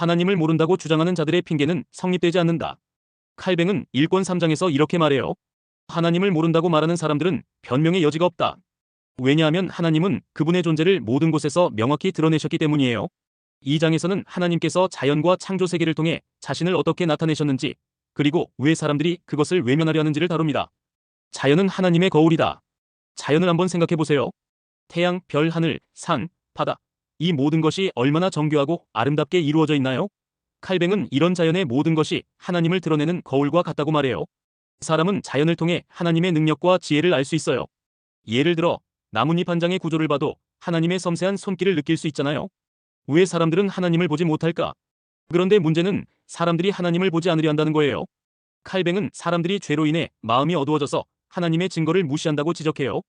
하나님을 모른다고 주장하는 자들의 핑계는 성립되지 않는다. 칼뱅은 1권 3장에서 이렇게 말해요. 하나님을 모른다고 말하는 사람들은 변명의 여지가 없다. 왜냐하면 하나님은 그분의 존재를 모든 곳에서 명확히 드러내셨기 때문이에요. 이 장에서는 하나님께서 자연과 창조 세계를 통해 자신을 어떻게 나타내셨는지, 그리고 왜 사람들이 그것을 외면하려 하는지를 다룹니다. 자연은 하나님의 거울이다. 자연을 한번 생각해 보세요. 태양, 별, 하늘, 산, 바다. 이 모든 것이 얼마나 정교하고 아름답게 이루어져 있나요? 칼뱅은 이런 자연의 모든 것이 하나님을 드러내는 거울과 같다고 말해요. 사람은 자연을 통해 하나님의 능력과 지혜를 알 수 있어요. 예를 들어 나뭇잎 한 장의 구조를 봐도 하나님의 섬세한 손길을 느낄 수 있잖아요. 왜 사람들은 하나님을 보지 못할까? 그런데 문제는 사람들이 하나님을 보지 않으려 한다는 거예요. 칼뱅은 사람들이 죄로 인해 마음이 어두워져서 하나님의 증거를 무시한다고 지적해요.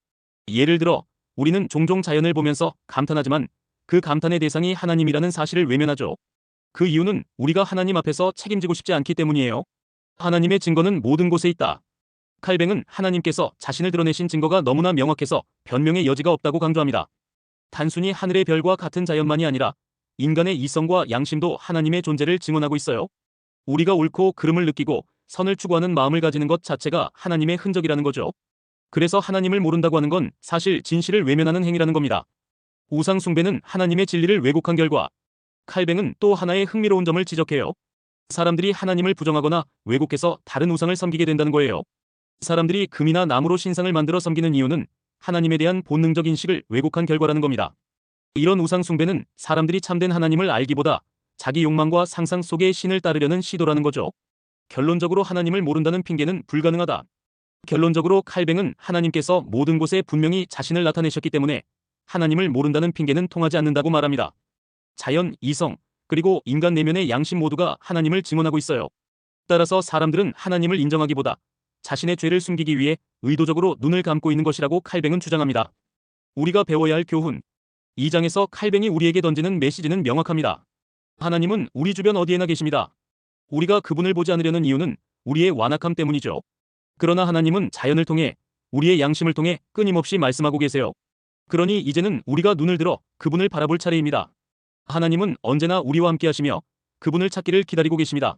예를 들어 우리는 종종 자연을 보면서 감탄하지만 그 감탄의 대상이 하나님이라는 사실을 외면하죠. 그 이유는 우리가 하나님 앞에서 책임지고 싶지 않기 때문이에요. 하나님의 증거는 모든 곳에 있다. 칼뱅은 하나님께서 자신을 드러내신 증거가 너무나 명확해서 변명의 여지가 없다고 강조합니다. 단순히 하늘의 별과 같은 자연만이 아니라 인간의 이성과 양심도 하나님의 존재를 증언하고 있어요. 우리가 옳고 그름을 느끼고 선을 추구하는 마음을 가지는 것 자체가 하나님의 흔적이라는 거죠. 그래서 하나님을 모른다고 하는 건 사실 진실을 외면하는 행위라는 겁니다. 우상숭배는 하나님의 진리를 왜곡한 결과, 칼뱅은 또 하나의 흥미로운 점을 지적해요. 사람들이 하나님을 부정하거나 왜곡해서 다른 우상을 섬기게 된다는 거예요. 사람들이 금이나 나무로 신상을 만들어 섬기는 이유는 하나님에 대한 본능적 인식을 왜곡한 결과라는 겁니다. 이런 우상 숭배는 사람들이 참된 하나님을 알기보다 자기 욕망과 상상 속의 신을 따르려는 시도라는 거죠. 결론적으로 하나님을 모른다는 핑계는 불가능하다. 결론적으로 칼뱅은 하나님께서 모든 곳에 분명히 자신을 나타내셨기 때문에 하나님을 모른다는 핑계는 통하지 않는다고 말합니다. 자연, 이성, 그리고 인간 내면의 양심 모두가 하나님을 증언하고 있어요. 따라서 사람들은 하나님을 인정하기보다 자신의 죄를 숨기기 위해 의도적으로 눈을 감고 있는 것이라고 칼뱅은 주장합니다. 우리가 배워야 할 교훈. 이 장에서 칼뱅이 우리에게 던지는 메시지는 명확합니다. 하나님은 우리 주변 어디에나 계십니다. 우리가 그분을 보지 않으려는 이유는 우리의 완악함 때문이죠. 그러나 하나님은 자연을 통해 우리의 양심을 통해 끊임없이 말씀하고 계세요. 그러니 이제는 우리가 눈을 들어 그분을 바라볼 차례입니다. 하나님은 언제나 우리와 함께 하시며 그분을 찾기를 기다리고 계십니다.